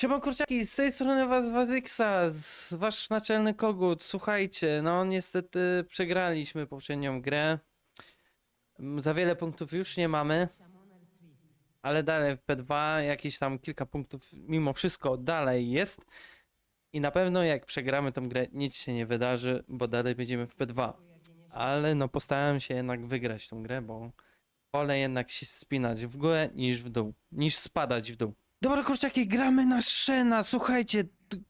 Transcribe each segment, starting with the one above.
Siema kurczaki, z tej strony was Wazyksa, wasz naczelny kogut. Słuchajcie, no niestety przegraliśmy poprzednią grę. Za wiele punktów już nie mamy, ale dalej w P2 jakieś tam kilka punktów mimo wszystko dalej jest. I na pewno jak przegramy tą grę nic się nie wydarzy, bo dalej będziemy w P2. Ale no postałem się jednak wygrać tą grę, bo wolę jednak się spinać w górę niż w dół, niż spadać w dół. Dobra, kurczaki, gramy na Shena. Słuchajcie,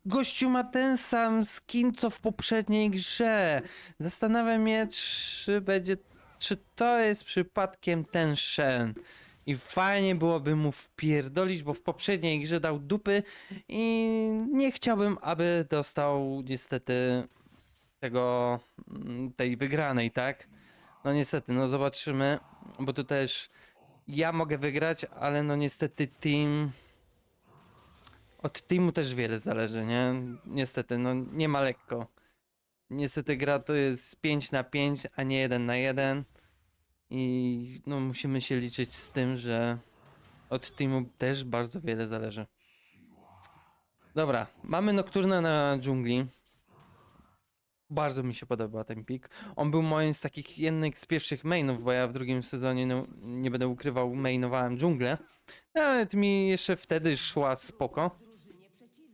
gościu ma ten sam skin co w poprzedniej grze. Zastanawiam się, czy będzie, czy to jest przypadkiem ten Shen. I fajnie byłoby mu wpierdolić, bo w poprzedniej grze dał dupy i nie chciałbym, aby dostał niestety tego, mm, tej wygranej, tak? No niestety, no zobaczymy, bo tu też ja mogę wygrać, ale no niestety team... Od teamu też wiele zależy, nie? Niestety, no nie ma lekko. Niestety gra to jest 5 na 5, a nie 1 na 1. I no musimy się liczyć z tym, że od teamu też bardzo wiele zależy. Dobra, mamy Nocturna na dżungli. Bardzo mi się podoba ten pik. On był moim z takich jednych z pierwszych mainów, bo ja w drugim sezonie, no, nie będę ukrywał, mainowałem dżunglę. Nawet mi jeszcze wtedy szła spoko.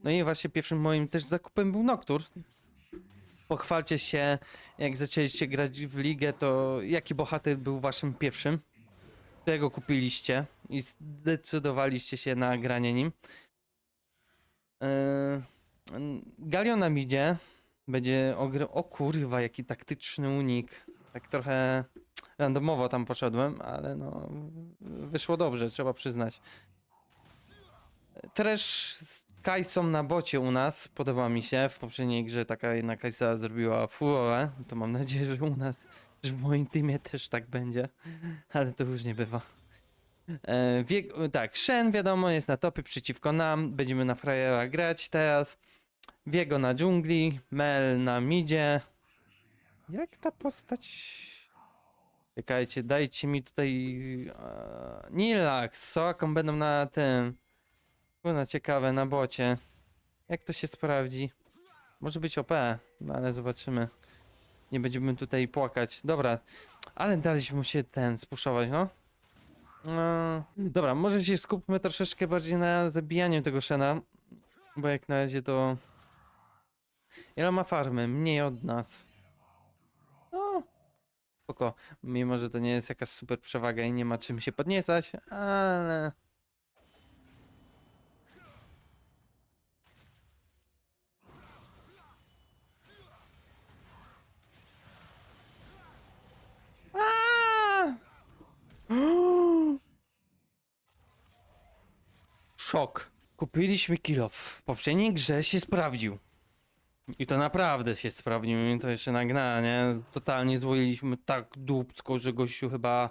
No i właśnie pierwszym moim też zakupem był Noctur. Pochwalcie się, jak zaczęliście grać w ligę, to jaki bohater był waszym pierwszym? Którego kupiliście i zdecydowaliście się na granie nim? Yy, Galion. Będzie ogry... O kurwa, jaki taktyczny unik. Tak trochę randomowo tam poszedłem, ale no wyszło dobrze, trzeba przyznać. Też z Kajsą na bocie u nas, podoba mi się. W poprzedniej grze taka jedna Kajsa zrobiła furorę. To mam nadzieję, że u nas, że w moim teamie też tak będzie. Ale to już nie bywa. E, tak, Shen wiadomo jest na topie przeciwko nam. Będziemy na frajera grać teraz. Wiego na dżungli, Mel na midzie. Jak ta postać... Czekajcie, dajcie mi tutaj... E, Nilax, Soaką będą na tym... Kurna, ciekawe, na bocie. Jak to się sprawdzi? Może być OP, no ale zobaczymy. Nie będziemy tutaj płakać. Dobra, ale daliśmy się ten spuszować, no. no. Dobra, może się skupmy troszeczkę bardziej na zabijaniu tego Shena. Bo jak na razie to... Ile ma farmy? Mniej od nas. No. Spoko. Mimo, że to nie jest jakaś super przewaga i nie ma czym się podniecać, ale... Szok. Kupiliśmy kilo. W poprzedniej grze się sprawdził. I to naprawdę się sprawdził. I to jeszcze nagna, nie? Totalnie złoiliśmy tak dupsko, że gościu chyba...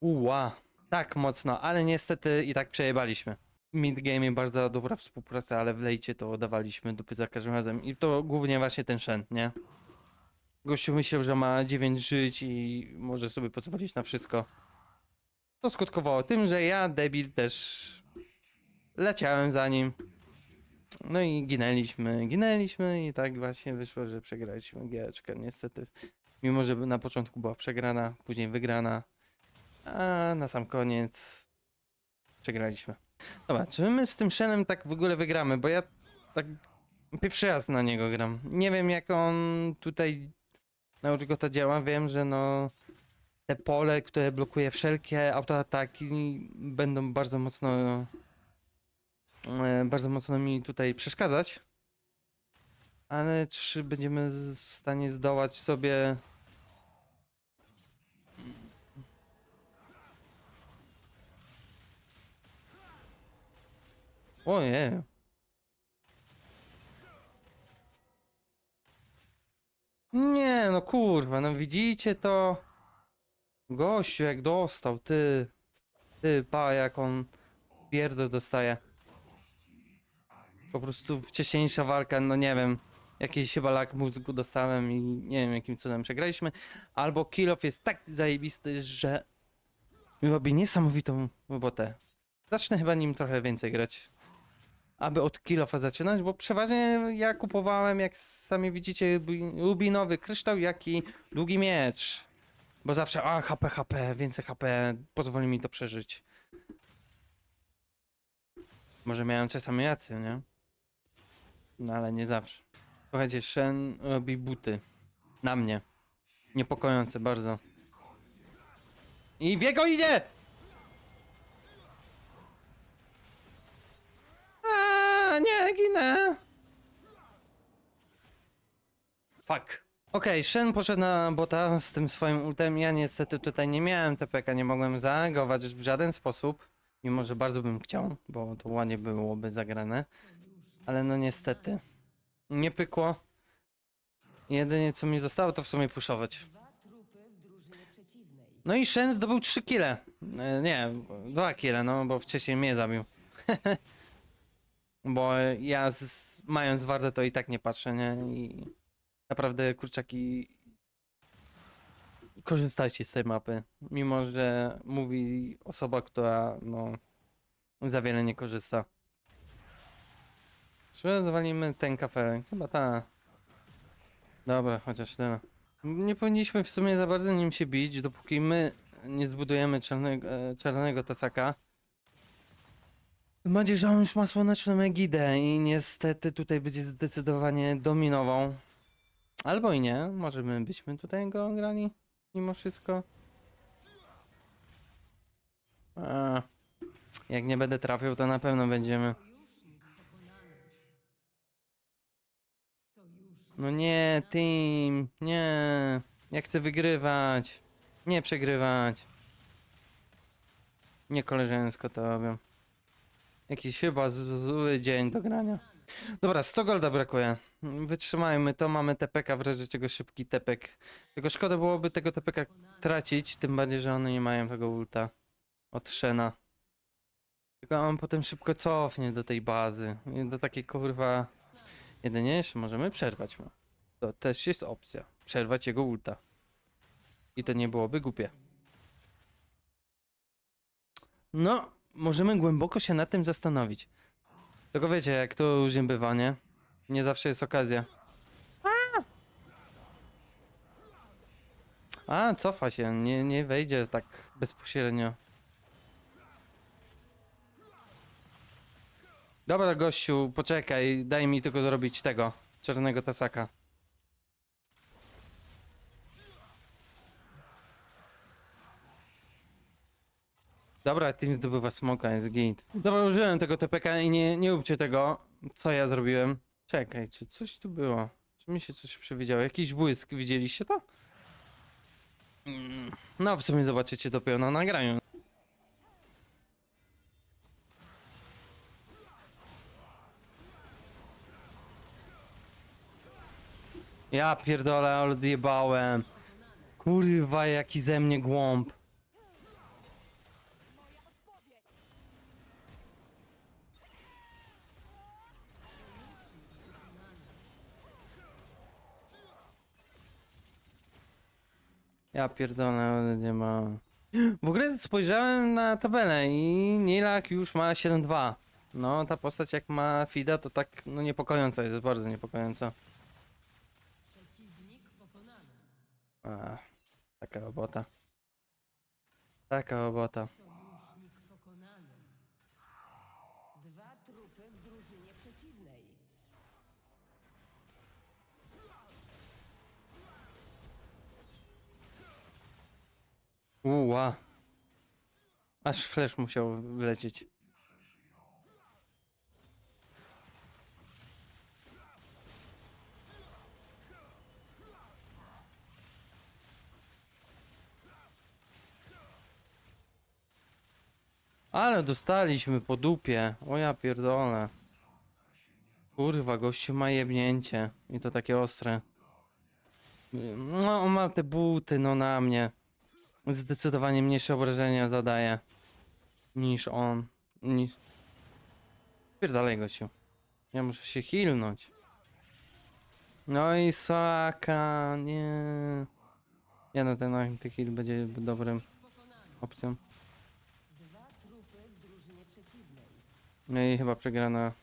Uła. Tak mocno, ale niestety i tak przejebaliśmy. Midgame bardzo dobra współpraca, ale w lejcie to dawaliśmy dupy za każdym razem. I to głównie właśnie ten Shen, nie? Gościu myślał, że ma 9 żyć i może sobie pozwolić na wszystko. To skutkowało tym, że ja, debil, też leciałem za nim. No i ginęliśmy, ginęliśmy i tak właśnie wyszło, że przegraliśmy giereczkę niestety. Mimo, że na początku była przegrana, później wygrana, a na sam koniec przegraliśmy. Dobra, czy my z tym Shenem tak w ogóle wygramy, bo ja tak pierwszy raz na niego gram. Nie wiem jak on tutaj na Urgota działa, wiem, że no te pole, które blokuje wszelkie autoataki będą bardzo mocno bardzo mocno mi tutaj przeszkadzać. Ale czy będziemy w stanie zdołać sobie Ojej. Nie, no kurwa, no widzicie to? Gościu, jak dostał, ty. Ty, pa, jak on pierdol dostaje. Po prostu wcześniejsza walka, no nie wiem. Jakiś chyba lak mózgu dostałem i nie wiem jakim cudem przegraliśmy. Albo kill off jest tak zajebisty, że robi niesamowitą robotę. Zacznę chyba nim trochę więcej grać. aby od kilofa zaczynać, bo przeważnie ja kupowałem, jak sami widzicie, rubinowy kryształ, jak i długi miecz. Bo zawsze, a HP, HP, więcej HP, pozwoli mi to przeżyć. Może miałem czasami rację, nie? No ale nie zawsze. Słuchajcie, Shen robi buty. Na mnie. Niepokojące bardzo. I w jego idzie! A, nie, ginę. Fuck. Okej, Shen poszedł na bota z tym swoim ultem. Ja niestety tutaj nie miałem TPK, nie mogłem zareagować w żaden sposób. Mimo, że bardzo bym chciał, bo to ładnie byłoby zagrane. Ale no niestety. Nie pykło. Jedynie co mi zostało to w sumie puszować. No i Shen zdobył 3 kile. E, Nie, 2 kile, no bo wcześniej mnie zabił. bo ja z, mając wardę to i tak nie patrzę, nie? I naprawdę kurczaki korzystajcie z tej mapy. Mimo, że mówi osoba, która no za wiele nie korzysta. Czy ten kafelek? Chyba ta. Dobra, chociaż tyle. Nie powinniśmy w sumie za bardzo nim się bić, dopóki my nie zbudujemy czarnego, czarnego tasaka. Tym bardziej, że on już ma słoneczną egidę i niestety tutaj będzie zdecydowanie dominował. Albo i nie, może my byśmy tutaj go grali mimo wszystko. A, jak nie będę trafił, to na pewno będziemy. No nie, team, nie. Ja chcę wygrywać. Nie przegrywać. Nie koleżeńsko to robią. Jakiś chyba zły dzień do grania. Dobra, 100 golda brakuje. Wytrzymajmy to, mamy TPK, w razie czego szybki tepek. Tylko szkoda byłoby tego TPK tracić, tym bardziej, że one nie mają tego ulta od Shena. Tylko on potem szybko cofnie do tej bazy. Do takiej kurwa... Jedynie jeszcze możemy przerwać mu. To też jest opcja. Przerwać jego ulta. I to nie byłoby głupie. No, możemy głęboko się nad tym zastanowić. Tylko wiecie, jak to różnie bywa, nie? Nie zawsze jest okazja. A cofa się, nie, nie wejdzie tak bezpośrednio. Dobra, gościu, poczekaj, daj mi tylko zrobić tego, czarnego tasaka. Dobra, team zdobywa smoka, jest git. Dobra, użyłem tego TPK i nie, nie róbcie tego, co ja zrobiłem. Czekaj, czy coś tu było? Czy mi się coś przewidziało? Jakiś błysk, widzieliście to? Mm, No, w sumie zobaczycie dopiero na nagraniu. Ja pierdolę, odjebałem. Kurwa, jaki ze mnie głąb. Ja pierdolę, ale nie ma. W ogóle spojrzałem na tabelę i Nilak już ma 7-2. No, ta postać jak ma Fida, to tak no niepokojąca jest, bardzo niepokojąca. A, taka robota. Taka robota. Uła. Aż flash musiał wlecieć. Ale dostaliśmy po dupie. O ja pierdolę. Kurwa, gościu ma jebnięcie. I to takie ostre. No, on ma te buty, no na mnie. Zdecydowanie mniejsze obrażenia zadaje. Niż on. Niż... Pierdalej gościu. Ja muszę się healnąć. No i Saka, nie. Ja no ten, ten heal będzie dobrym opcją. No i chyba przegrana.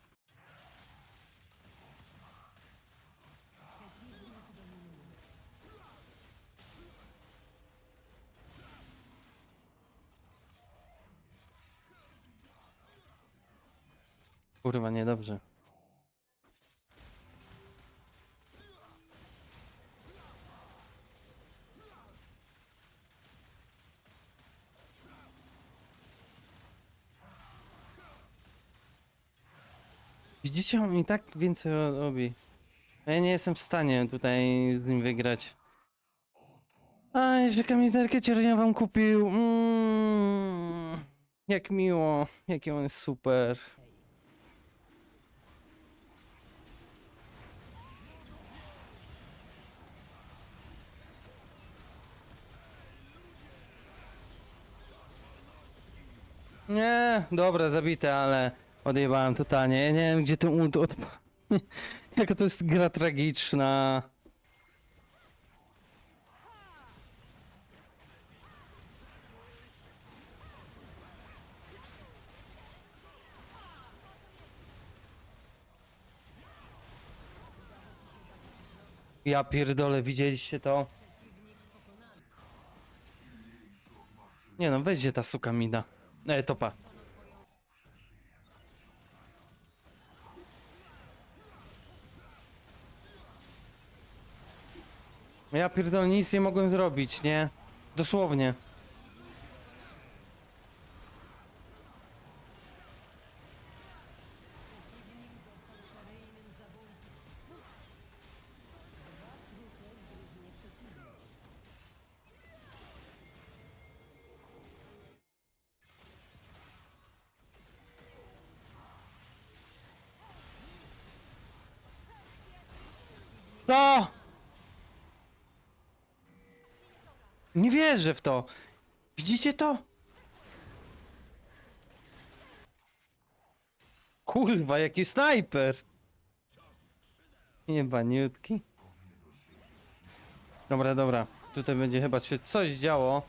Kurwa, niedobrze. Widzicie, on i tak więcej robi. Ja nie jestem w stanie tutaj z nim wygrać. A, że kamizelkę wam kupił. Mm, jak miło, jaki on jest super. Nie, dobra, zabite, ale odjebałem totalnie. Ja nie wiem, gdzie ten ult odpa... Jaka to jest gra tragiczna. Ja pierdolę, widzieliście to? Nie no, weźcie ta suka mida. E, topa. Ja pierdolę, nic nie mogłem zrobić, nie? Dosłownie. Co? Nie wierzę w to. Widzicie to? Kurwa, jaki snajper. Jebaniutki. Dobra, dobra. Tutaj będzie chyba się coś działo.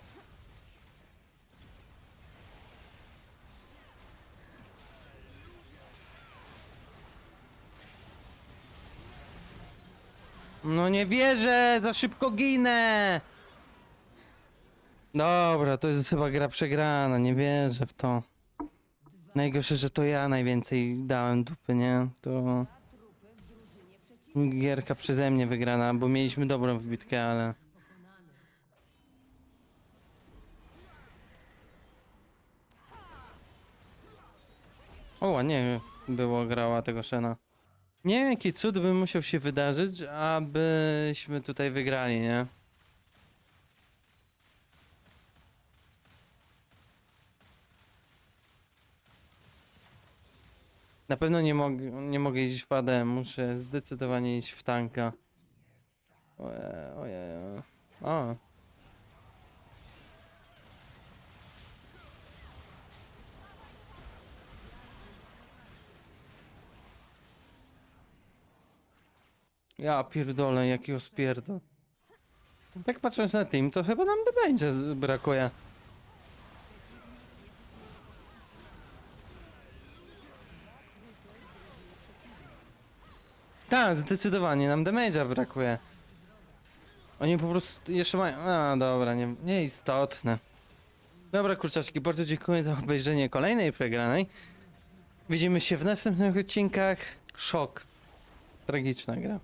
No nie wierzę, za szybko ginę. Dobra, to jest chyba gra przegrana, nie wierzę w to. Najgorsze, że to ja najwięcej dałem dupy, nie? To gierka przeze mnie wygrana, bo mieliśmy dobrą wbitkę, ale... O, nie było grała tego Shena. Nie wiem, jaki cud by musiał się wydarzyć, abyśmy tutaj wygrali, nie? Na pewno nie, mog nie mogę iść w AD, muszę zdecydowanie iść w tanka. Oje, ojej. O. Ja pierdolę, jakiego spierdol. Tak patrząc na team, to chyba nam będzie brakuje. Tak, zdecydowanie nam damage'a brakuje. Oni po prostu jeszcze mają... A, dobra, nie, nieistotne. Dobra, kurczaczki, bardzo dziękuję za obejrzenie kolejnej przegranej. Widzimy się w następnych odcinkach. Szok. Tragiczna gra.